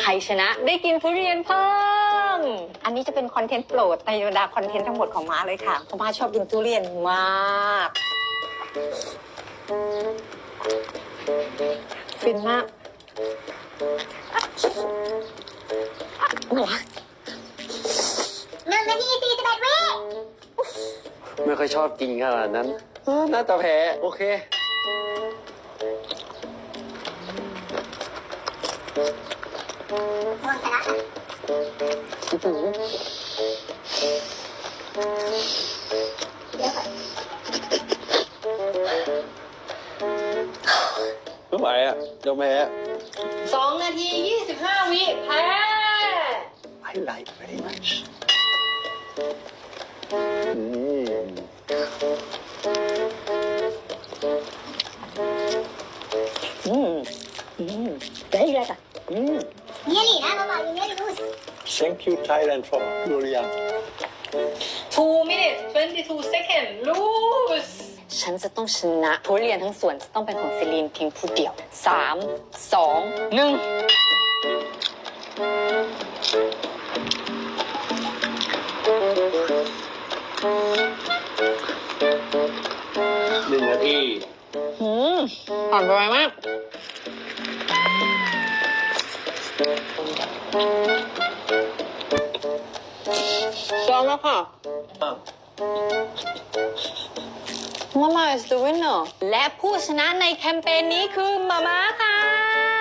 ใครชนะได้กินทุเรียนเพิ่ม อันนี้จะเป็นคอนเทนต์โปรดในบรรดาคอนเทนต์ทั้งหมดของม้าเลยค่ะเพราะม้าชอบกินทุเรียนมากฟินมากหนึ่งนาทีสี่สิบเอ็ดวิไม่ค่อยชอบกินขนาดนั้นเออน่าจะแพ้โอเคห มดแล้วเดี๋ยวก่อนไม่ไหวอะยอมแพ้สองนาทียี่สิบห้าวิแพ้ I like very much อืมได้เลยค่ะอืม เนียลี่นะมาบอกยูเนียลี่รูส Thank you, Thailand, for Gloria. two minutes twenty two second lose ฉันจะต้องชนะทุเรียนทั้งสวนจะต้องเป็นของซิลีนเพียงผู้เดียว สาม สอง หนึ่ง หนึ่งนาทีอืมผ่านไปไวมาก ยอมแล้วค่ะมาม่า is the winner และผู้ชนะในแคมเปญนี้คือมาม่าค่ะ